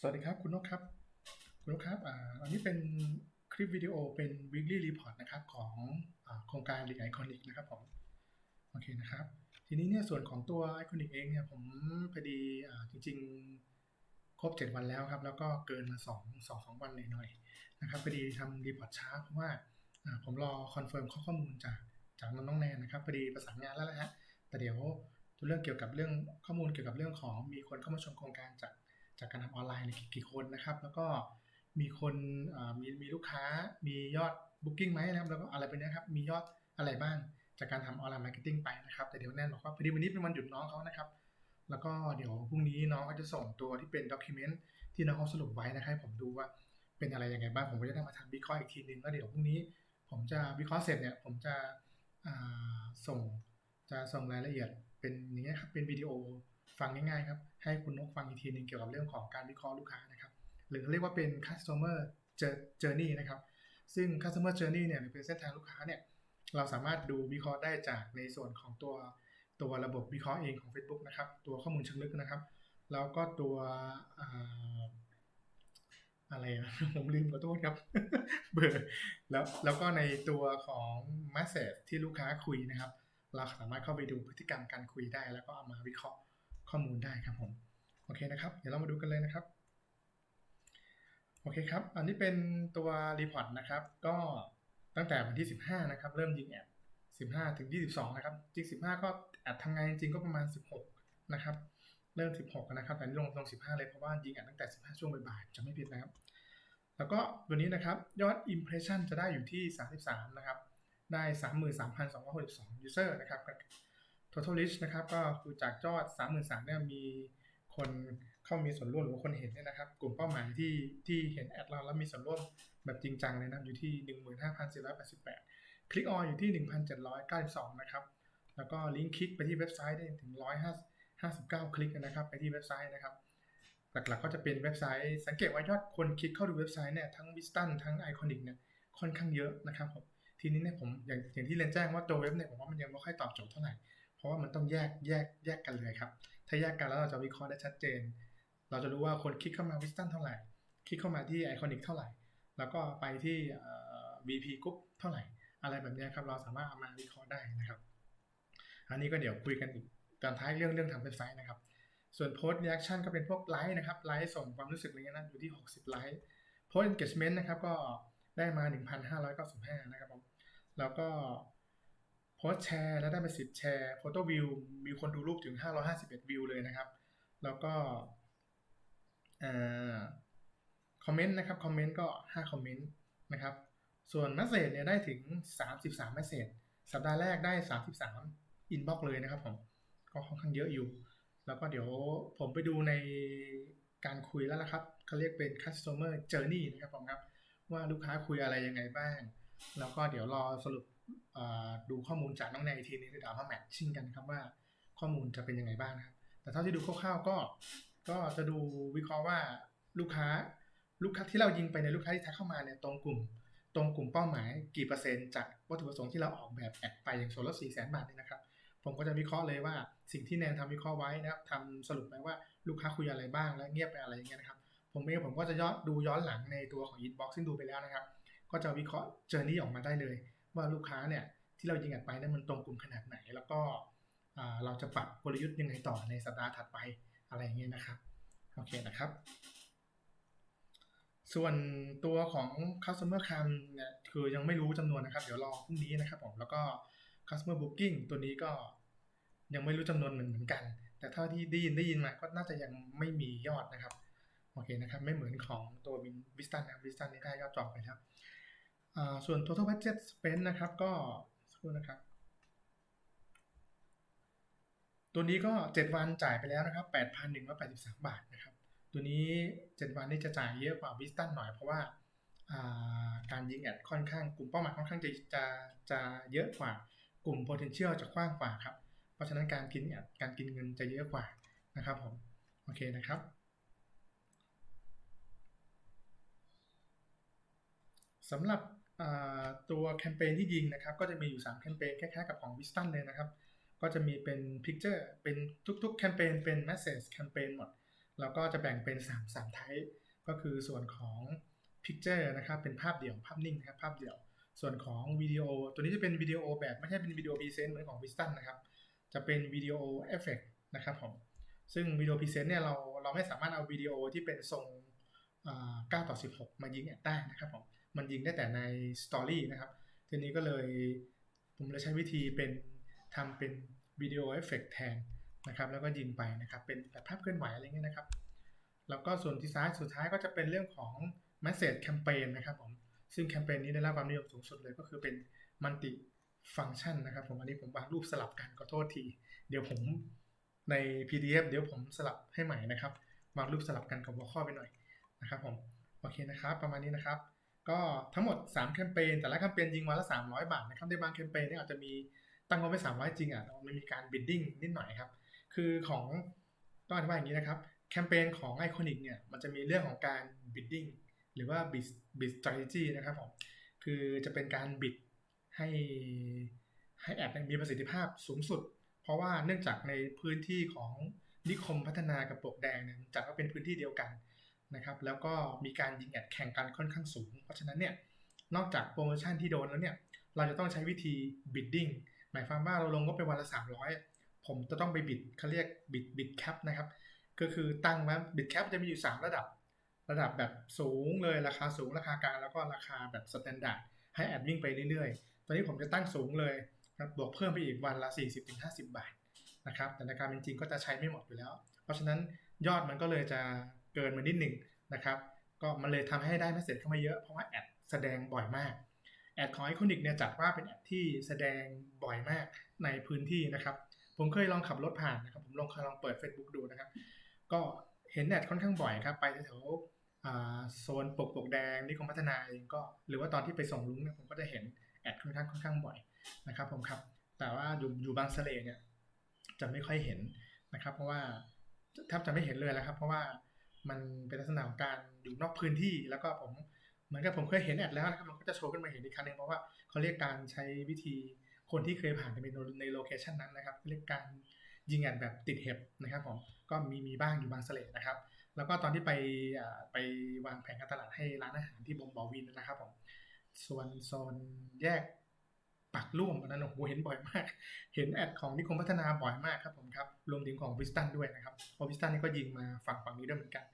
สวัสดีครับคุณนกครับ คุณนกครับอ่าอันนี้เป็นคลิปวิดีโอเป็น weekly report นะครับของอโครงการ l e a g u Iconic นะครับผมโอเคนะครับ ทีนี้เนี่ยส่วนของตัว Iconic เองเนี่ยผมพอดีอ่าจริง ๆ ครบ 7 วันแล้วครับ แล้วก็เกินมา 2 2 2วันหน่อยๆนะครับพอดีทำรีพอร์ตช้าเพราะว่าอ่าผมรอคอนเฟิร์มข้อข้อมูลจากจากน้องๆแนนนะครับพอดีประสานงานแล้วนะฮะแต่เดี๋ยวตัวเรื่องเกี่ยวกับเรื่องข้อมูลเกี่ยวกับเรื่องของมีคนเข้ามาชมโครงการจาก จากการทำออนไลน์เนี่ยกี่คนนะครับ แล้วก็มีคนมีมีลูกค้ามียอด Booking ไหมนะครับแล้วก็อะไรเป็นะครับมียอดอะไรบ้างจากการทำออนไลน์มาร์เก็ตติ้งไปนะครับแต่เดี๋ยวแน่นบอกว่าพอดีวันนี้เป็นวันหยุดน้องเขานะครับ แล้วก็เดี๋ยวพรุ่งนี้น้องก็จะส่งตัวที่เป็นด็อกิเมนต์ที่น้องเขาสรุปไว้นะครับให้ผมดูว่าเป็นอะไรยังไงบ้างผมก็จะได้มาทำวิเคราะห์อีกทีนึงแล้วเดี๋ยวพรุ่งนี้ผมจะวิเคราะห์เสร็จเนี่ยผมจะส่งจะส่งรายละเอียดเป็นอย่างเงี้ยครับเป็นวิดีโอ ฟังง่ายๆครับ ให้คุณนกฟังอีกทีหนึงเกี่ยวกับเรื่องของการวิเคราะห์ลูกค้านะครับ หรือเรียกว่าเป็น customer journey นะครับ ซึ่ง customer journey เนี่ยเป็นเส้นทางลูกค้าเนี่ย เราสามารถดูวิเคราะห์ได้จากในส่วนของตัวตัวระบบวิเคราะห์เองของ Facebook นะครับ ตัวข้อมูลเชิงลึกนะครับ แล้วก็ตัวอ่าอะไรนะผมลืมขอโทษครับ เบอร์แล้วแล้วก็ในตัวของ message ที่ลูกค้าคุยนะครับ เราสามารถเข้าไปดูพฤติกรรมการคุยได้ แล้วก็เอามาวิเคราะห์ ข้อมูลได้ครับผมโอเคนะครับ เดี๋ยวเรามาดูกันเลยนะครับโอเคครับ อันนี้เป็นตัวรีพอร์ตนะครับ ก็ตั้งแต่วันที่ 15 นะครับ เริ่มยิงแอด15 ถึง 22 นะครับ จริง 15 ก็แอดทำงานจริงๆก็ประมาณ 16 นะครับ เริ่ม 16 นะครับแต่นี่ลงลง 15 เลยเพราะว่ายิงแอดตั้งแต่ 15 ช่วงบ่ายๆจะไม่ผิดนะครับ แล้วก็ตัวนี้นะครับ ยอด Impression จะได้อยู่ที่ 33 นะครับ ได้ 33,262 user นะครับ total reach นะครับก็คือจากยอด 33,000เนี่ยมีคนเข้ามีส่วนร่วมหรือว่าคนเห็นเนี่ยนะครับ กลุ่มเป้าหมายที่ที่เห็นแอดเราแล้วมีส่วนร่วมแบบจริงจังเลยนะอยู่ที่ 15,488 คลิกออนอยู่ที่ 1,792 นะครับ แล้วก็ลิงก์คลิกไปที่เว็บไซต์ได้ถึง 159 คลิกนะครับไปที่เว็บไซต์นะครับ หลักๆก็จะเป็นเว็บไซต์ สังเกตว่ายอดคนคลิกเข้าดูเว็บไซต์เนี่ยทั้งวิสตันทั้งไอคอนิกเนี่ยค่อนข้างเยอะนะครับผมทีนี้เนี่ยผมอย่างอย่างที่เรียนแจ้งว่าตัวเว็บเนี่ยผมว่ามันยังไม่ค่อยตอบโจทย์เท่าไหร่ เพราะว่ามันต้องแยกแยกแยกกันเลยครับ ถ้าแยกกันแล้วเราจะวิเคราะห์ได้ชัดเจน เราจะรู้ว่าคนคลิกเข้ามาวิสตันเท่าไหร่ คลิกเข้ามาที่ไอคอนิกเท่าไหร่ แล้วก็ไปที่เอ่อ BP กรุ๊ปเท่าไหร่ อะไรแบบนี้ครับ เราสามารถเอามาวิเคราะห์ได้นะครับ อันนี้ก็เดี๋ยวคุยกันอีกตอนท้ายเรื่องเรื่องทำเว็บไซต์นะครับ ส่วนโพสต์ e ี c ชั่นก็เป็นพวกไลค์นะครับ ไลค์ส่งความรู้สึกอะไรเงี้ยนะอยู่ที่ 60 ไลค์โพสต์ engagement นะครับก็ได้มา 1,595 นะครับผม แล้วก็ โพสแชร์แล้วได้ไป10แชร์โฟโต้วิวมีคนดูรูปถึง 551 วิวเลยนะครับ แล้วก็คอมเมนต์นะครับคอมเมนต์ก็ 5 คอมเมนต์นะครับ ส่วนเมสเซจเนี่ยได้ถึง 33เมสเซจสัปดาห์แรกได้ 33อินบ็อกเลยนะครับผมก็ค่อนข้างเยอะอยู่ แล้วก็เดี๋ยวผมไปดูในการคุยแล้วนะครับเขาเรียกเป็น customer journey นะครับผมครับ ว่าลูกค้าคุยอะไรยังไงบ้าง แล้วก็เดี๋ยวรอสรุป ดูข้อมูลจากน้องแนนอีกทีนึงเดี๋ยวมาแมทชิ่งกันครับว่าข้อมูลจะเป็นยังไงบ้างนะครับ แต่เท่าที่ดูคร่าวๆก็ ก็จะดูวิเคราะห์ว่าลูกค้าลูกค้าที่เรายิงไปในลูกค้าที่ทักเข้ามาเนี่ยตรงกลุ่ม ตรงกลุ่มเป้าหมายกี่เปอร์เซ็นต์จากวัตถุประสงค์ที่เราออกแบบแอดไปอย่างส่วนลด4 0 0 0 0 0บาทนี่นะครับ ผมก็จะวิเคราะห์เลยว่าสิ่งที่แนนทำวิเคราะห์ไว้นะครับทำสรุปไปว่าลูกค้าคุยอะไรบ้างและเงียบไปอะไรอย่างเงี้ยนะครับผมเองผมก็จะย้อนดูย้อนหลังในตัวของ inbox ซึ่งดูไปแล้วนะครับ ก็จะวิเคราะห์เจอร์นี่ออกมาได้เลย ว่าลูกค้าเนี่ยที่เรายิงอัดไปนั้นมันตรงกลุ่มขนาดไหน แล้วก็เราจะปรับกลยุทธ์ยังไงต่อในสัปดาห์ถัดไปอะไรอย่างเงี้ยนะครับโอเคนะครับ ส่วนตัวของ customer cam เนี่ยคือยังไม่รู้จำนวนนะครับ เดี๋ยวรอพรุ่งนี้นะครับผมแล้วก็ customer booking ตัวนี้ก็ยังไม่รู้จำนวนเหมือนเหมือนกัน แต่เท่าที่ได้ยินได้ยินมาก็น่าจะยังไม่มียอดนะครับโอเคนะครับ ไม่เหมือนของตัววิสตันนะวิสตันนี่ได้ยอดจองไปครับ ส่วน total budget spend นะครับ ก็สักครู่นะครับ ตัวนี้ก็ 7 วันจ่ายไปแล้วนะครับ 8,183 บาทนะครับ ตัวนี้ 7 วันนี่จะจ่ายเยอะกว่าวิสตันหน่อยเพราะว่าการยิงแอดค่อนข้างกลุ่มเป้าหมายค่อนข้างจะจะจะเยอะกว่ากลุ่ม potential จะกว้างกว่าครับ เพราะฉะนั้นการกินแอดการกินเงินจะเยอะกว่านะครับผมโอเคนะครับสำหรับ ตัวแคมเปญที่ยิงนะครับ ก็จะมีอยู่ 3 แคมเปญคล้ายๆกับของวิสตันเลยนะครับ ก็จะมีเป็นพิกเจอร์เป็นทุกๆแคมเปญเป็น Message แคมเปญหมด แล้วก็จะแบ่งเป็น3 3ไทป์ก็คือส่วนของ Picture นะครับเป็นภาพเดี่ยวภาพนิ่งนะครับภาพเดี่ยว ส่วนของวิดีโอ ตัวนี้จะเป็นวิดีโอแบบไม่ใช่เป็นวิดีโอพรีเซนต์เหมือนของ v i s t a n นะครับ จะเป็นวิดีโอเอฟเฟกนะครับผมซึ่งวิดีโอพรีเซนต์เนี่ยเราเราไม่สามารถเอาวิดีโอที่เป็นทรง9ต่อ16 มายิงแอดได้นะครับผม มันยิงได้แต่ในสตอรี่นะครับ ทีนี้ก็เลยผมเลยใช้วิธีเป็นทำเป็นวิดีโอเอฟเฟกแทนนะครับแล้วก็ยิงไปนะครับ เป็นแบบภาพเคลื่อนไหวอะไรเงี้ยนะครับ แล้วก็ส่วนที่ซ้ายสุดท้ายก็จะเป็นเรื่องของ Message Campaign นะครับผมซึ่งแคมเปญนี้ได้รับความนิยมสูงสุดเลยก็คือเป็นมัลติฟัง c t ชันนะครับผมอันนี้ผมวางรูปสลับกันขอโทษที เดี๋ยวผมใน PDF เดี๋ยวผมสลับให้ใหม่นะครับวางรูปสลับกันกับหัวข้อไปหน่อยนะครับผมโอเคนะครับ ประมาณนี้นะครับ ก็ทั้งหมด 3 แคมเปญแต่ละแคมเปญยิงวันละ 300 บาทนะครับในบางแคมเปญเนี่ยอาจจะมีตั้งงบไว้300 จริงอะมันมีการบิดดิ้งนิดหน่อยครับ คือของต้องอธิบายอย่างนี้นะครับแคมเปญของไอคอนิกเนี่ยมันจะมีเรื่องของการบิดดิ้งหรือว่า bid bid strategy นะครับผมคือจะเป็นการบิดให้ให้แอดมีประสิทธิภาพสูงสุด เพราะว่าเนื่องจากในพื้นที่ของนิคมพัฒนากับปกแดงเนี่ยจัดว่าเป็นพื้นที่เดียวกัน นะครับแล้วก็มีการยิงแอดแข่งกันค่อนข้างสูง เพราะฉะนั้นเนี่ยนอกจากโปรโมชั่นที่โดนแล้วเนี่ยเราจะต้องใช้วิธีบิดดิ้งหมายความว่าเราลงก็ไปวันละ 300 ผมจะต้องไปบิดเขาเรียกบิดบิดแคปนะครับก็คือตั้งว่าบิดแคปจะมีอยู่ 3 ระดับ ระดับแบบสูงเลยราคาสูงราคากลางแล้วก็ราคาแบบสแตนดาร์ดให้แอดวิ่งไปเรื่อยๆ ตอนนี้ผมจะตั้งสูงเลยครับบวกเพิ่มไปอีกวันละ 40-50 บาทนะครับแต่ในการเป็นจริงก็จะใช้ไม่หมดอยู่แล้ว เพราะฉะนั้นยอดมันก็เลยจะ เกินมานิดหนึ่งนะครับ ก็มันเลยทำให้ได้ไม่เสร็จเข้ามาเยอะเพราะว่าแอดแสดงบ่อยมากแอดของไอคอนิกเนี่ยจัดว่าเป็นแอดที่แสดงบ่อยมากในพื้นที่นะครับ ผมเคยลองขับรถผ่านนะครับ ผมลองเคยลองเปิด Facebook ดูนะครับ ก็เห็นแอดค่อนข้างบ่อยครับ ไปแถวโซนปกปกแดงนิคมพัฒนาเองก็ หรือว่าตอนที่ไปส่งลุงเนี่ยผมก็จะเห็นแอดค่อนข้างค่อนข้างบ่อยนะครับผมครับ แต่ว่าอยู่อยู่บางสะเลเนี่ยจะไม่ค่อยเห็นนะครับ เพราะว่าแทบจะไม่เห็นเลยแล้วครับ เพราะว่า มันเป็นลักษณะของการอยู่นอกพื้นที่แล้วก็ผมเหมือนกับผมเคยเห็นแอดแล้วนะครับมันก็จะโชว์ขึ้นมาเห็นอีกครั้งนึงเพราะว่าเขาเรียกการใช้วิธีคนที่เคยผ่านไปในโลเคชันนั้นนะครับเรียกการยิงแอดแบบติดเห็บนะครับผมก็มีมีบ้างอยู่บางสเลนะครับ แล้วก็ตอนที่ไปไปวางแผนการตลาดให้ร้านอาหารที่บงบอวินนะครับผมส่วนโซนแยกปักร่วมนั้นโอ้โหเห็นบ่อยมาก เห็นแอดของนิคมพัฒนาบ่อยมากครับผมครับรวมถึงของวิสตันด้วยนะครับพราะวิสตันนี่ก็ยิงมาฝั่งฝั่งนี้ด้วยเหมือนกัน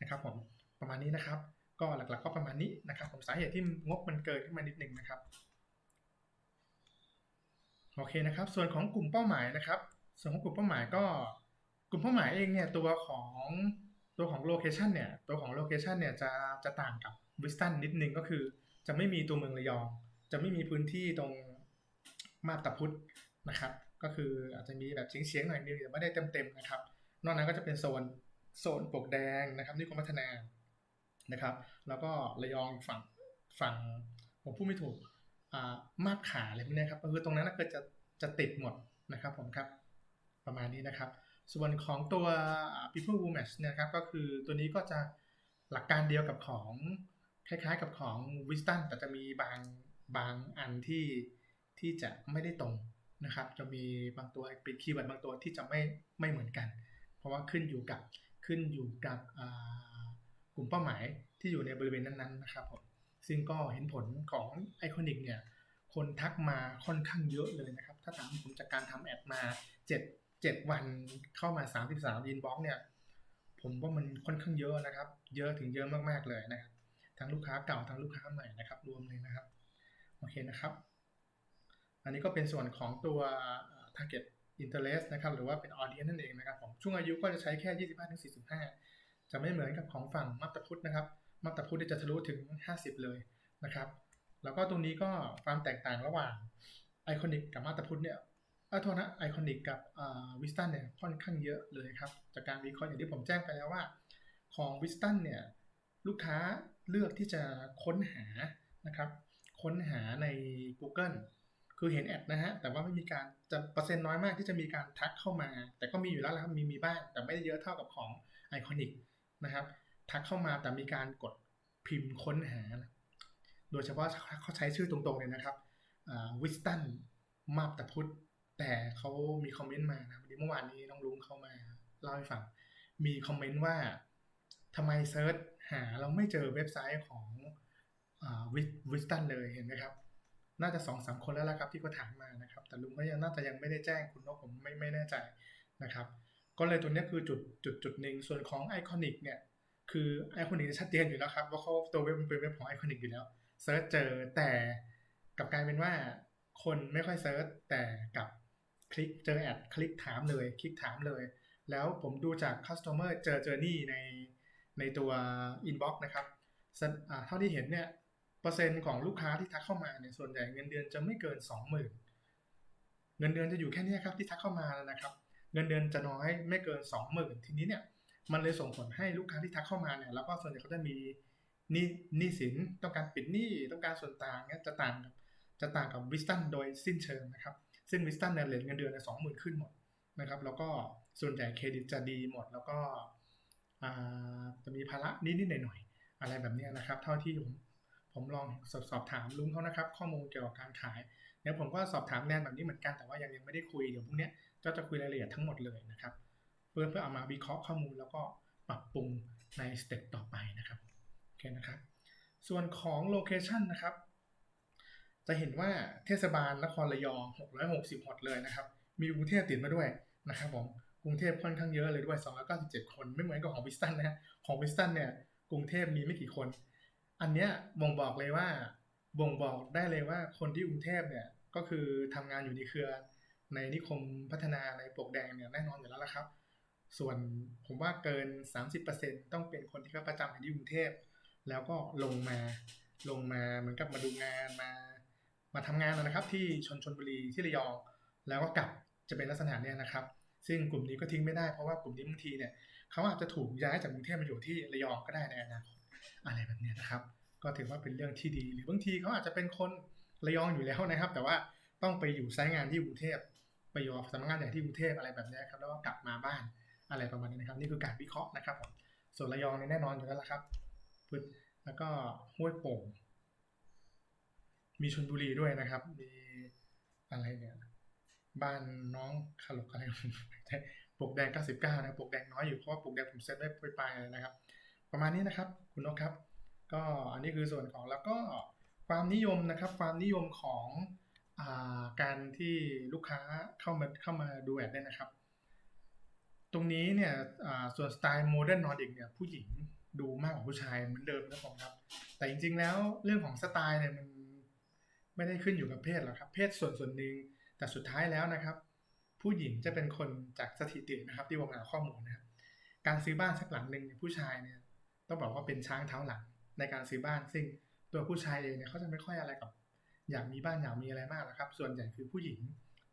นะครับผมประมาณนี้นะครับ ก็หลักๆก็ประมาณนี้นะครับผมสาเหตุที่งบมันเกินขึ้นมานิดหนึ่งนะครับโอเคนะครับ ส่วนของกลุ่มเป้าหมายนะครับ ส่วนของกลุ่มเป้าหมายก็กลุ่มเป้าหมายเองเนี่ยตัวของตัวของโลเคชันเนี่ยตัวของโลเคชันเนี่ยจะจะต่างกับวิสตันนิดนึงก็คือ จะไม่มีตัวเมืองระยอง จะไม่มีพื้นที่ตรงมาบตาพุธนะครับ ก็คืออาจจะมีแบบเฉียงๆหน่อยนึงแต่ไม่ได้เต็มๆนะครับ นอกนั้นก็จะเป็นโซน โซนปกแดงนะครับนี่กรมพัฒนานะครับ แล้วก็ระยองฝั่งฝั่งผมพูดไม่ถูกมาบขาอะไรพวกนี้ครับก็คือตรงนั้นก็จะจะติดหมดนะครับผมครับประมาณนี้นะครับ ส่วนของตัว people w o match เนี่ยครับก็คือตัวนี้ก็จะหลักการเดียวกับของคล้ายๆกับของ wisdom แต่จะมีบางบางอันที่ที่จะไม่ได้ตรงนะครับ จะมีบางตัวเป็นคีย์เวิร์ดบางตัวที่จะไม่ไม่เหมือนกัน เพราะว่าขึ้นอยู่กับ ขึ้นอยู่กับกลุ่มเป้าหมายที่อยู่ในบริเวณนั้นๆนะครับผมซึ่งก็เห็นผลของไอคอนิกเนี่ยคนทักมาค่อนข้างเยอะเลยนะครับ ถ้าถามผมจากการทำแอดมา7เจ็ดวันเข้ามาสามสิบสามยินบ็อกเนี่ยผมว่ามันค่อนข้างเยอะนะครับ เยอะถึงเยอะมากๆเลยนะครับทั้งลูกค้าเก่าทั้งลูกค้าใหม่นะครับ รวมเลยนะครับโอเคนะครับ อันนี้ก็เป็นส่วนของตัว target interest นะครับหรือว่าเป็น audience นั่นเองนะครับผมช่วงอายุก็จะใช้แค่ 25-45 จะไม่เหมือนกับของฝั่งมัตตพุทธนะครับมัตตพุทธจะทะลุถึง 50 เลยนะครับแล้วก็ตรงนี้ก็ความแตกต่างระหว่างไอคอนิกกับมาตรพุทธเนี่ยอาโทนะไอคอนิกกับวิสตันเนี่ยค่อนข้างเยอะเลยครับจากการวิเคราะห์อย่างที่ผมแจ้งไปแล้วว่า ของวิสตันเนี่ยลูกค้าเลือกที่จะค้นหานะครับค้นหาใน Google คือเห็นแอดนะฮะ แต่ว่าไม่มีการจะเปอร์เซ็นต์น้อยมากที่จะมีการทักเข้ามา แต่ก็มีอยู่แล้วครับ มีมีบ้าง แต่ไม่ได้เยอะเท่ากับของไอคอนิกนะครับ ทักเข้ามาแต่มีการกดพิมพ์ค้นหา โดยเฉพาะเขาใช้ชื่อตรงๆเลยนะครับวิสตันมาบตะพุทธแต่เขามีคอมเมนต์มานะวันนี้เมื่อวานนี้น้องลุงเขามาเล่าให้ฟัง มีคอมเมนต์ว่าทำไมเซิร์ชหาเราไม่เจอเว็บไซต์ของวิสตันเลยเห็นไหมครับ น่าจะสองสามคนแล้วละครับที่เขาถามมานะครับ แต่ลุงก็ยังน่าจะยังไม่ได้แจ้งคุณนกผมไม่ไม่แน่ใจนะครับ ก็เลยตัวนี้คือจุดจุดจุดหนึ่งส่วนของไอคอนิกเนี่ยคือไอคอนิกชัดเจนอยู่แล้วครับว่าเขาตัวเว็บมันเป็นเว็บของไอคอนิกอยู่แล้วเซิร์ชเจอแต่กลับกลายเป็นว่าคนไม่ค่อยเซิร์ชแต่กับคลิกเจอแอดคลิกถามเลยคลิกถามเลย แล้วผมดูจาก customer เจอ journey ในในตัว inbox นะครับเท่าที่เห็นเนี่ย ปอร์เซ็นต์ของลูกค้าที่ทักเข้ามาเนี่ยส่วนใหญ่เงินเดือนจะไม่เกิน 20,000 เงินเดือนจะอยู่แค่นี้ครับที่ทักเข้ามาแล้วนะครับ เงินเดือนจะน้อยไม่เกิน 20,000 ทีนี้เนี่ยมันเลยส่งผลให้ลูกค้าที่ทักเข้ามาเนี่ยแล้วก็ส่วนใหญ่เขาจะมีหนี้หนี้สินต้องการปิดหนี้ต้องการส่วนต่างเนี่ยจะต่างกับจะต่างกับวิสตันโดยสิ้นเชิงนะครับซึ่งวิสตันเนี่ยเหรียญเงินเดือนสองหมื่นขึ้นหมดนะครับแล้วก็ส่วนใหญ่เครดิตจะดีหมด แล้วก็จะมีภาระนิดๆหน่อยๆอะไรแบบนี้นะครับ เท่าที่ผม ผมลองสอบสอบถามลุงเขานะครับ ข้อมูลเกี่ยวกับการขายเดี๋ยวผมก็สอบถามแนนแบบนี้เหมือนกันแต่ว่ายังยังไม่ได้คุยเดี๋ยวพรุ่งนี้ก็จะคุยรายละเอียดทั้งหมดเลยนะครับ เพื่อเพื่อเอามาวิเคราะห์ข้อมูลแล้วก็ปรับปรุงในสเต็ปต่อไปนะครับโอเคนะครับ ส่วนของโลเคชันนะครับจะเห็นว่าเทศบาลนครระยอง 660หดเลยนะครับ มีกรุงเทพติดมาด้วยนะครับผม กรุงเทพค่อนข้างเยอะเลยด้วย 297 คน ไม่เหมือนกับของวิสตันนะฮะของวิสตันเนี่ย กรุงเทพมีไม่กี่คน อันเนี้ยบ่งบอกเลยว่า บ่งบอกได้เลยว่าคนที่กรุงเทพเนี่ยก็คือทำงานอยู่ในเครือ ในนิคมพัฒนาในปกแดงเนี่ยแน่นอนอยู่แล้วละครับ ส่วนผมว่าเกิน 30%ต้องเป็นคนที่เขาประจำอยู่ที่กรุงเทพแล้วก็ลงมาลงมาเหมือนกับมาดูงานมา มาทำงานนะครับ ที่ชนชนบุรีที่ระยอง แล้วก็กลับจะเป็นลักษณะเนี้ยนะครับ ซึ่งกลุ่มนี้ก็ทิ้งไม่ได้เพราะว่ากลุ่มนี้บางทีเนี่ยเขาอาจจะถูกย้ายจากกรุงเทพมาอยู่ที่ระยองก็ได้ในอนาคต อะไรแบบนี้นะครับ ก็ถือว่าเป็นเรื่องที่ดี หรือบางทีเขาอาจจะเป็นคนระยองอยู่แล้วนะครับ แต่ว่าต้องไปอยู่ไซต์งานที่กรุงเทพไปอยู่สำนักงานใหญ่ที่กรุงเทพอะไรแบบนี้ครับแล้วก็กลับมาบ้านอะไรประมาณนี้นะครับ นี่คือการวิเคราะห์นะครับผมส่วนระยองนี่แน่นอนอยู่แล้วละครับพึแล้วก็ห้วยโป่งมีชนบุรีด้วยนะครับ มีอะไรเนี่ย บ้านน้องขลุกอะไรปกแดง 99 นะปกแดงน้อยอยู่เพราะว่าปกแดงผมเซตไว้ปลายเลยนะครับ ประมาณนี้นะครับคุณนกครับ ก็อันนี้คือส่วนของแล้วก็ความนิยมนะครับ ความนิยมของอาการที่ลูกค้าเข้ามาเข้ามาดูแอดได้นะครับ ตรงนี้เนี่ยส่วนสไตล์โมเดิร์นนอร์ดิกเนี่ยผู้หญิงดูมากกว่าผู้ชายเหมือนเดิมนะผมครับ แต่จริงๆแล้วเรื่องของสไตล์เนี่ยมันไม่ได้ขึ้นอยู่กับเพศหรอกครับ เพศส่วนส่วนหนึ่งแต่สุดท้ายแล้วนะครับ ผู้หญิงจะเป็นคนจากสถิตินะครับ ที่วงหาข้อมูลนะครับการซื้อบ้านสักหลังหนึ่งผู้ชายเนี่ย ต้องบอกว่าเป็นช้างเท้าหลังในการซื้อบ้าน ซึ่งตัวผู้ชายเองเนี่ยเขาจะไม่ค่อยอะไรกับ อยากมีบ้านอยากมีอะไรมากหรอกครับ ส่วนใหญ่คือผู้หญิง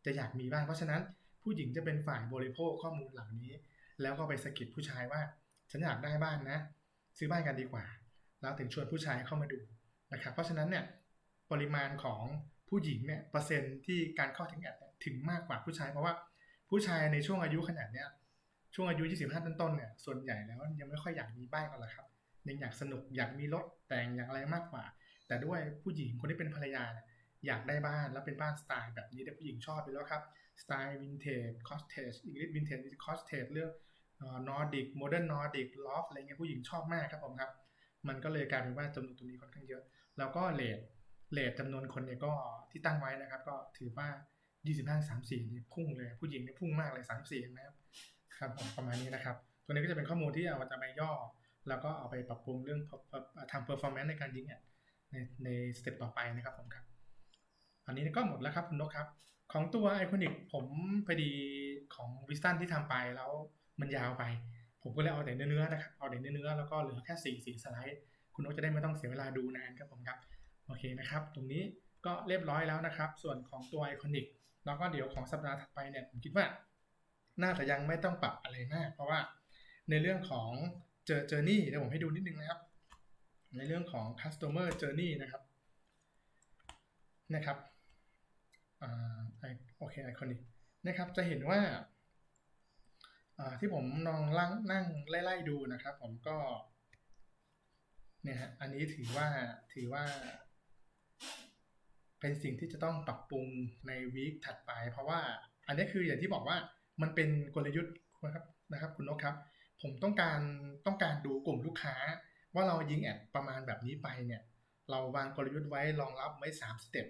จะอยากมีบ้าน เพราะฉะนั้นผู้หญิงจะเป็นฝ่ายบริโภคข้อมูลเหล่านี้ แล้วก็ไปสะกิดผู้ชายว่า ฉันอยากได้บ้านนะ ซื้อบ้านกันดีกว่า แล้วถึงชวนผู้ชายเข้ามาดูนะครับ เพราะฉะนั้นเนี่ยปริมาณของผู้หญิงเนี่ยเปอร์เซ็นต์ที่การเข้าถึงแอดถึงมากกว่าผู้ชายเพราะว่าผู้ชายในช่วงอายุขนาดเนี้ย ช่วงอายุ 25 ต้นๆเนี่ยส่วนใหญ่แล้วยังไม่ค่อยอยากมีบ้านกันหรอกครับ ยังอยากสนุกอยากมีรถแต่งอยากอะไรมากกว่า แต่ด้วยผู้หญิงคนที่เป็นภรรยาเนี่ยอยากได้บ้านแล้วเป็นบ้านสไตล์แบบนี้แต่ผู้หญิงชอบไปแล้วครับสไตล์วินเทจคอสเทจอังกฤษวินเทจคอสเทจเรื่องนอร์ดิกโมเดิร์นนอร์ดิกลอฟอะไรเงี้ยผู้หญิงชอบมากครับผมครับ มันก็เลยกลายเป็นว่าจำนวนตรงนี้ค่อนข้างเยอะ แล้วก็เลทเลทจำนวนคนเนี่ยก็ที่ตั้งไว้นะครับ ก็ถือว่า 25 34นี่พุ่งเลย ผู้หญิงนี่พุ่งมากเลย 34นะครับ ครับผมประมาณนี้นะครับ ตัวนี้ก็จะเป็นข้อมูลที่เอาจะไปย่อ แล้วก็เอาไปปรับปรุงเรื่องทำ performance ในการยิงแอดในในสเต็ปต่อไปนะครับผมครับอันนี้ก็หมดแล้วครับคุณนกครับ ของตัวไอคอนิกผมพอดีของวิสตันที่ทำไปแล้วมันยาวไป ผมก็เลยเอาแต่เนื้อๆนะครับเอาแต่เนื้อๆแล้วก็เหลือแค่4 4สไลด์คุณนกจะได้ไม่ต้องเสียเวลาดูนานครับผมครับโอเคนะครับ ตรงนี้ก็เรียบร้อยแล้วนะครับ ส่วนของตัวไอคอนิกแล้วก็เดี๋ยวของสัปดาห์ถัดไปเนี่ยผมคิดว่า น่าจะยังไม่ต้องปรับอะไรมาก เพราะว่าในเรื่องของเจอเจอร์นี่เดี๋ยวผมให้ดูนิดนึงนะครับ ในเรื่องของ customer journey นะครับนะครับอ่าโอเคไอคอนิกนะครับ จะเห็นว่าที่ผมลองล่งนั่งไล่ๆดูนะครับ ผมก็เนี่ยฮะอันนี้ถือว่าถือว่า เป็นสิ่งที่จะต้องปรับปรุงในวีคถัดไป เพราะว่าอันนี้คืออย่างที่บอกว่า มันเป็นกลยุทธ์นะครับนะครับ คุณนกครับ ผมต้องการต้องการดูกลุ่มลูกค้า ว่าเรายิงแอดประมาณแบบนี้ไปเนี่ย เราวางกลยุทธ์ไว้รองรับไว้3สเต็ป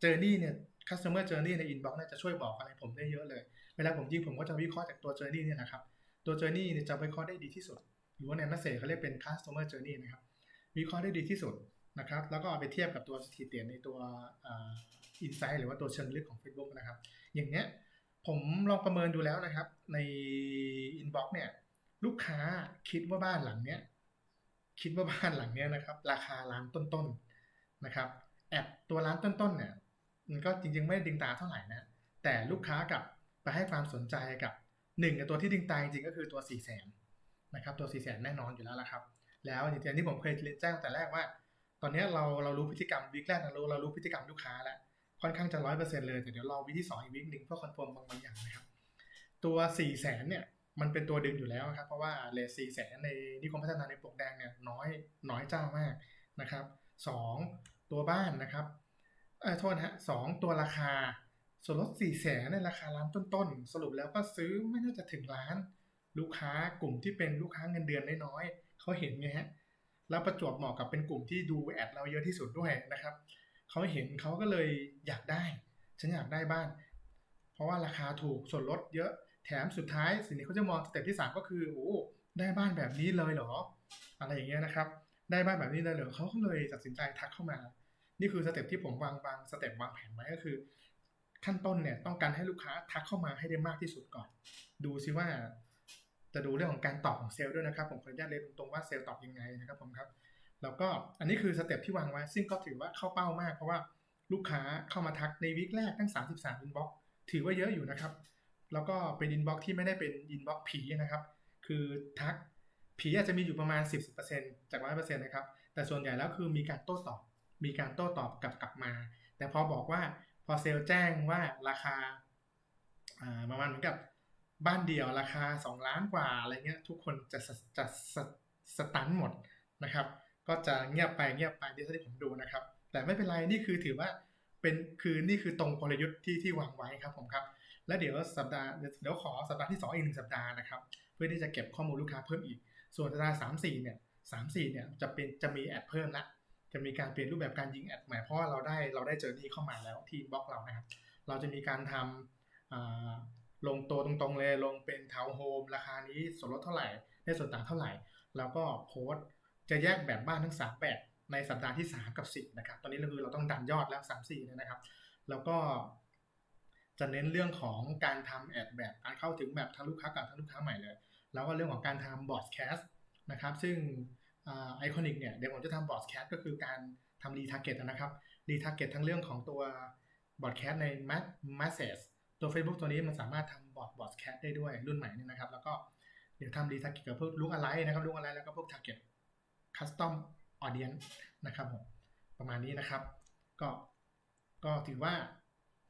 เจอร์นี่เนี่ย customer journey ใน inbox เนี่ยจะช่วยบอกอะไรผมได้เยอะเลย เวลาผมยิงผมก็จะวิเคราะห์จากตัว journey เนี่ยนะครับ ตัว journey เนี่ยจะวิเคราะห์ได้ดีที่สุด หรือว่าในนักเสกเขาเรียกเป็น customer journey นะครับ วิเคราะห์ได้ดีที่สุดนะครับ แล้วก็เอาไปเทียบกับตัวสถิติในตัวอินไซต์หรือว่าตัวเชิงลึกของ Facebook นะครับ อย่างเนี้ย ผมลองประเมินดูแล้วนะครับ ใน inbox เนี่ย ลูกค้าคิดว่าบ้านหลังเนี้ย คิดว่าบ้านหลังเนี้ยนะครับ ราคาล้านต้นๆนนะครับ แอดตัวร้านต้นๆเนี่ยมันก็จริงๆไม่ได้ดึงตาเท่าไหร่นะ แต่ลูกค้ากับไปให้ความสนใจกับหนึ่งตัวที่ดึงตาจริงก็คือตัว4ี่แสนนะครับตัว4ี่แสนแน่นอนอยู่แล้วละครับ แล้วอย่างที่ผมเคยเรียนแจ้งแต่แรกว่า ตอนนี้เราเรารู้พฤติกรรมวิกแรกเรารู้เรารู้พฤติกรรมลูกค้าแล้ว ค่อนข้างจะร้อยเปอร์เซ็นต์เลยแต่เดี๋ยวรอวิที่สองอีกวิกหนึ่งเพื่อคอนเฟิร์มบางบางอย่างนะครับ ตัว4ี่แสนเนี่ยมันเป็นตัวดึงอยู่แล้วครับ เพราะว่าเลทสี่แสนในนิคมพัฒนาในปกแดงเนี่ยน้อยน้อยเจ้ามากนะครับสองตัวบ้านนะครับเออโทษฮะสองตัวราคา ส่วนลดสี่แสนในราคาล้านต้นๆ สรุปแล้วก็ซื้อไม่น่าจะถึงล้าน ลูกค้ากลุ่มที่เป็นลูกค้าเงินเดือนน้อยๆเขาเห็นไงฮะแล้วประจวบเหมาะกับเป็นกลุ่มที่ดูแอดเราเยอะที่สุดด้วยนะครับ เขาเห็นเขาก็เลยอยากได้ ฉันอยากได้บ้าน เพราะว่าราคาถูกส่วนลดเยอะแถมสุดท้ายสิ่งที่เขาจะมองสเต็ปที่ 3 ก็คือโอ้ได้บ้านแบบนี้เลยเหรอ อะไรอย่างเงี้ยนะครับ ได้บ้านแบบนี้เลยเหรอเขาก็เลยตัดสินใจทักเข้ามา นี่คือสเต็ปที่ผมวางวางสเต็ปวางแผนไว้ก็คือ ขั้นต้นเนี่ยต้องการให้ลูกค้าทักเข้ามาให้ได้มากที่สุดก่อน ดูซิว่าจะดูเรื่องของการตอบของเซลล์ด้วยนะครับ ผมขออนุญาตเรียนตรงๆว่าเซลล์ตอบยังไงนะครับผมครับ แล้วก็อันนี้คือสเต็ปที่วางไว้ ซึ่งก็ถือว่าเข้าเป้ามาก เพราะว่าลูกค้าเข้ามาทักในวิกแรกตั้ง 33อินบ็อกถือว่าเยอะอยู่นะครับ แล้วก็เป็นอินบ็อกที่ไม่ได้เป็นอินบ็อกผีนะครับ คือทักผีอาจจะมีอยู่ประมาณ 10%จาก 100%นะครับ แต่ส่วนใหญ่แล้วคือมีการโต้ตอบ มีการโต้ตอบกลับกลับมา แต่พอบอกว่าพอเซลล์แจ้งว่าราคาอ่าประมาณเหมือนกับบ้านเดียวราคา 2 ล้านกว่าอะไรเงี้ยทุกคนจะจะสตันหมดนะครับ ก็จะเงียบไปเงียบไปที่ที่ผมดูนะครับ แต่ไม่เป็นไรนี่คือถือว่าเป็นคือนี่คือตรงกลยุทธ์ที่ที่วางไว้ครับผมครับแล้วเดี๋ยวสัปดาห์เดี๋ยวขอสัปดาห์ที่ 2 อีกหนึ่งสัปดาห์นะครับ เพื่อที่จะเก็บข้อมูลลูกค้าเพิ่มอีก ส่วนสัปดาห์สามสี่เนี่ยสามสี่เนี่ยจะเป็นจะมีแอดเพิ่มละจะมีการเปลี่ยนรูปแบบการยิงแอดใหม่เพราะเราได้เราได้เจอนี่เข้ามาแล้วที่บล็อกเรานะครับ เราจะมีการทำลงตัวตรงๆเลยลงเป็นทาวน์โฮมราคานี้ส่วนลดเท่าไหร่ได้ส่วนต่างเท่าไหร่ แล้วก็โพสต์ จะแยกแบบบ้านทั้ง 3 แบบในสัปดาห์ที่ 3 กับ 10 นะครับ ตอนนี้เราคือเราต้องดันยอดแล้ว 3 4เนี่ยนะครับ แล้วก็จะเน้นเรื่องของการทำแอดแบบการเข้าถึงแบบทั้งลูกค้าเก่าทั้งลูกค้าใหม่เลย แล้วก็เรื่องของการทำบอร์ดแคสต์นะครับ ซึ่งไอคอนิกเนี่ยเดี๋ยวผมจะทำบอร์ดแคสต์ก็คือการทำรีทาร์เก็ตนะครับรีทาร์เก็ตทั้งเรื่องของตัวบอร์ดแคสต์ใน Message ตัว Facebook ตัวนี้มันสามารถทำบอร์ดบอร์ดแคสต์ได้ด้วยรุ่นใหม่นี่นะครับ แล้วก็เดี๋ยวทำรีทาร์เก็ตกับพวกลูกอะไรนะครับลูกอะไรแล้วก็พวกทาร์เก็ต คัสตอมออเดียนนะครับผมประมาณนี้นะครับ ก็ก็ถือว่า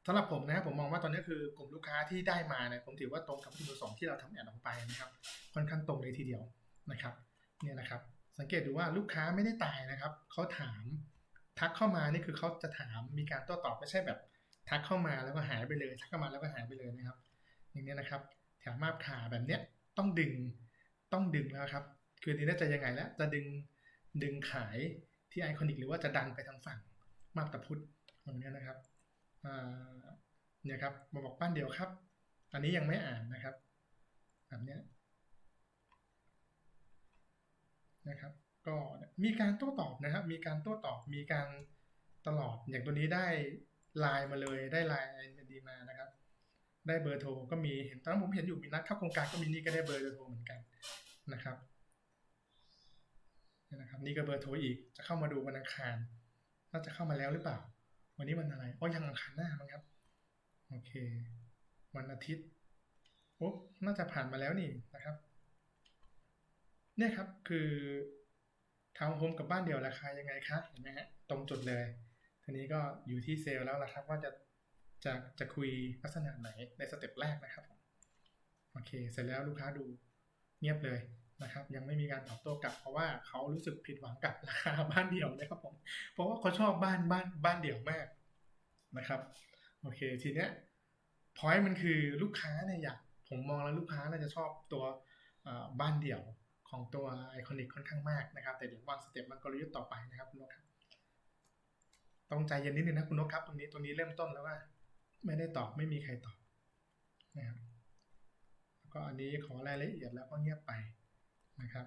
สำหรับผมนะผมมองว่าตอนนี้คือกลุ่มลูกค้าที่ได้มาเนี่ยผมถือว่าตรงกับวัตถุประสงค์ที่เราทำแอดออกไปนะครับ ค่อนข้างตรงเลยทีเดียวนะครับเนี่ยนะครับ สังเกตดูว่าลูกค้าไม่ได้ตายนะครับเขาถามทักเข้ามานี่คือเขาจะถามมีการโต้ตอบไม่ใช่แบบ ทักเข้ามาแล้วก็หายไปเลย ทักเข้ามาแล้วก็หายไปเลยนะครับ อย่างนี้นะครับ แถวมาบขาแบบเนี้ยต้องดึงต้องดึงแล้วครับ คือทีนี้จะยังไงแล้วจะดึง ดึงขายที่ไอคอนิกหรือว่าจะดันไปทางฝั่งมาบตะพุทธอย่างนี้นะครับเนี่ยครับมาบอกป้านเดียวครับ อันนี้ยังไม่อ่านนะครับแบบนี้นะครับ ก็มีการโต้ตอบนะครับ มีการโต้ตอบมีการตลอดอย่างตัวนี้ได้ไลน์มาเลยได้ไลน์ไอดีมานะครับ ได้เบอร์โทรก็มีเห็นตอนนั้นผมเห็นอยู่มีนัดเข้าโครงการก็มีนี่ก็ได้เบอร์โทรเหมือนกันนะครับ นะครับ นี่ก็เบอร์โทรอีก จะเข้ามาดูวันอังคารน่าจะเข้ามาแล้วหรือเปล่า วันนี้วันอะไรอ๋อยังอังคารหน้ามั้งครับ โอเค วันอาทิตย์โอ้น่าจะผ่านมาแล้วนี่นะครับ เนี่ยครับคือทาวน์โฮมกับบ้านเดี่ยวราคายังไงคะเห็นไหมฮะตรงจุดเลย ทีนี้ก็อยู่ที่เซลล์แล้วละครับว่าจะจะจะคุยลักษณะไหนในสเต็ปแรกนะครับโอเค เสร็จแล้วลูกค้าดูเงียบเลย นะครับยังไม่มีการตอบโต้กลับเพราะว่าเขารู้สึกผิดหวังกับราคาบ้านเดี่ยวนะครับผมเพราะว่าเขาชอบบ้านบ้านบ้านเดี่ยวมากนะครับโอเคทีเนี้ยพอยต์มันคือลูกค้าเนี่ยอยากผมมองแล้วลูกค้าน่าจะชอบตัวบ้านเดี่ยวของตัวไอคอนิกค่อนข้างมากนะครับ แต่เดี๋ยววางสเต็ปมันกลยุทธ์ต่อไปนะครับคุณนกครับต้องใจเย็นนิดนึงนะคุณนกครับ ตรงนี้ตรงนี้เริ่มต้นแล้วว่า ไม่ได้ตอบไม่มีใครตอบนะครับแล้วก็อันนี้ขอรายละเอียดแล้วก็เงียบไป นะครับ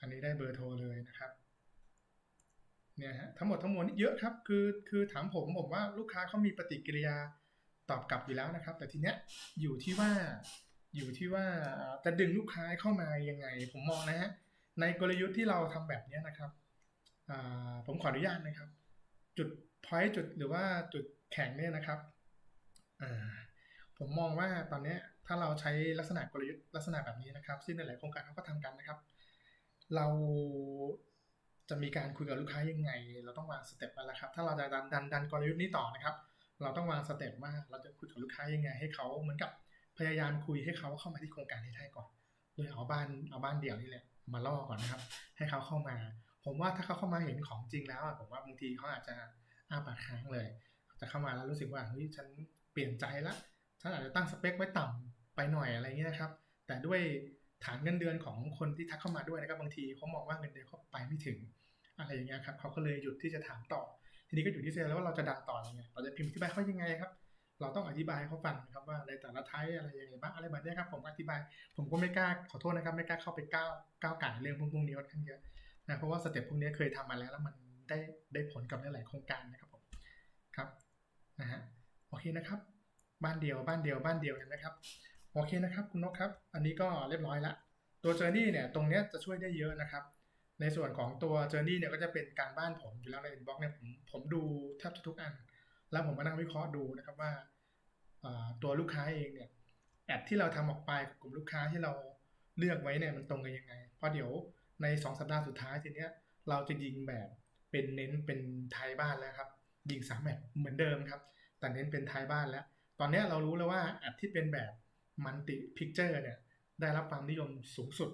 อันนี้ได้เบอร์โทรเลยนะครับ เนี่ยฮะทั้งหมดทั้งมวลนี่เยอะครับ คือคือถามผมผมว่าลูกค้าเขามีปฏิกิริยาตอบกลับอยู่แล้วนะครับ แต่ทีเนี้ยอยู่ที่ว่าอยู่ที่ว่าจะดึงลูกค้าเข้ามายังไง ผมมองนะฮะในกลยุทธ์ที่เราทำแบบเนี้ยนะครับผมขออนุญาตนะครับ จุดพอยต์จุดหรือว่าจุดแข็งเนี่ยนะครับผมมองว่าตอนเนี้ย ถ้าเราใช้ลักษณะกลยุทธ์ลักษณะแบบนี้นะครับ ซึ่งในหลายโครงการเขาก็ทำกันนะครับ เราจะมีการคุยกับลูกค้ายังไง เราต้องวางสเต็ปมาแล้วครับ ถ้าเราจะดันดันดันกลยุทธ์นี้ต่อนะครับ เราต้องวางสเต็ปว่าเราจะคุยกับลูกค้ายังไง ให้เขาเหมือนกับพยายามคุยให้เขาเข้ามาที่โครงการให้ได้ก่อนโดยเอาบ้านเอาบ้านเดี่ยวนี่แหละมาล่อก่อนนะครับ ให้เขาเข้ามา ผมว่าถ้าเขาเข้ามาเห็นของจริงแล้วผมว่าบางทีเขาอาจจะอ้าปากค้างเลย จะเข้ามาแล้วรู้สึกว่าเฮ้ยฉันเปลี่ยนใจละ ฉันอาจจะตั้งสเปคไว้ต่ำไปหน่อยอะไรเงี้ยนะครับ แต่ด้วยฐานเงินเดือนของคนที่ทักเข้ามาด้วยนะครับบางทีเขามองว่าเงินเดือนเขาไปไม่ถึงอะไรอย่างเงี้ยครับเขาก็เลยหยุดที่จะถามต่อ ทีนี้ก็อยู่ที่เซลล์แล้วว่าเราจะดันต่อยังไงเราจะพิมพ์อธิบายเขายังไงครับ เราต้องอธิบายให้เขาฟังนะครับว่าในแต่ละไทป์อะไรยังไงบ้างอะไรแบบนี้ครับผมอธิบาย ผมก็ไม่กล้าขอโทษนะครับ ไม่กล้าเข้าไปก้าวก้าวไก่เรื่องพวกนี้ค่อนข้างเยอะนะเพราะว่าสเต็ปพวกนี้เคยทำมาแล้วแล้วมันได้ได้ผลกับหลายๆโครงการนะครับผมครับนะฮะโอเคนะครับ บ้านเดียวบ้านเดียวบ้านเดียวเห็นไหมครับโอเคนะครับคุณนกครับ อันนี้ก็เรียบร้อยละตัว Journey เนี่ยตรงเนี้ยจะช่วยได้เยอะนะครับ ในส่วนของตัว Journey เนี่ยก็จะเป็นการบ้านผมอยู่แล้วใน inbox เนี่ยผมผมดูแทบทุกอัน แล้วผมมานั่งวิเคราะห์ดูนะครับว่าตัวลูกค้าเองเนี่ยแอดที่เราทำออกไปกับกลุ่มลูกค้าที่เราเลือกไว้เนี่ยมันตรงกันยังไงเพราะเดี๋ยวใน 2 สัปดาห์สุดท้ายทีเนี้ยเราจะยิงแบบเป็นเน้นเป็นไทยบ้านแล้วครับยิงสามแมตช์เหมือนเดิมครับ แต่เน้นเป็นไทยบ้านแล้ว ตอนนี้เรารู้แล้วว่าแอดที่เป็นแบบมันติพิกเจอร์เนี่ยได้รับความนิยมสูงสุด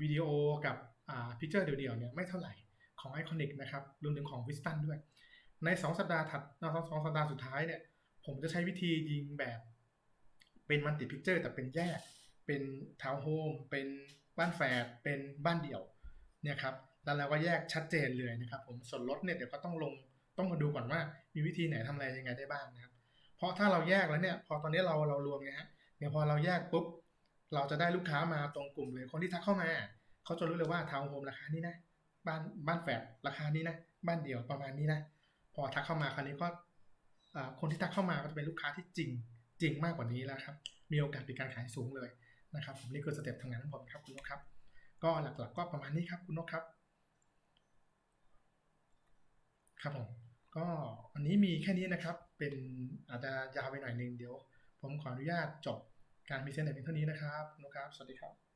วิดีโอกับอ่าพิกเจอร์เดี่ยวๆเนี่ยไม่เท่าไหร่ของไอคอนิกนะครับรวมถึงของวิสตันด้วย ใน 2 สัปดาห์ถัดในสองสัปดาห์สุดท้ายเนี่ยผมจะใช้วิธียิงแบบ เป็นมัลติพิกเจอร์แต่เป็นแยก เป็นทาวน์โฮมเป็นบ้านแฝดเป็นบ้านเดี่ยวเนี่ยครับแล้วเราก็แยกชัดเจนเลยนะครับ ผมส่วนลดเนี่ยเดี๋ยวก็ต้องลงต้องมาดูก่อนว่ามีวิธีไหนทำอะไรยังไงได้บ้างนะครับ เพราะถ้าเราแยกแล้วเนี่ย พอตอนนี้เราเรารวมไงฮะเดี๋ยพอเราแยกปุ๊บเราจะได้ลูกค้ามาตรงกลุ่มเลยคนที่ทักเข้ามาเขาจะรู้เลยว่าทาวน์โฮมราคานี้นะบ้านบ้านแฝดราคานี้นะบ้านเดี่ยวประมาณนี้นะพอทักเข้ามาคราวนี้ก็คนที่ทักเข้ามาก็จะเป็นลูกค้าที่จริงจริงมากกว่านี้แล้วครับ มีโอกาสในการขายสูงเลยนะครับผมนี่คือสเต็ปทำงานของผมดครับคุณนกครับ ก็หลักๆก็ประมาณนี้ครับคุณนกครับ ครับผมก็อันนี้มีแค่นี้นะครับ เป็นอาจจะยาวไปหน่อยนึงเดี๋ยว ผมขออนุญาตจบการพรีเซนต์แต่เพียงเท่านี้นะครับนุกครับ สวัสดีครับ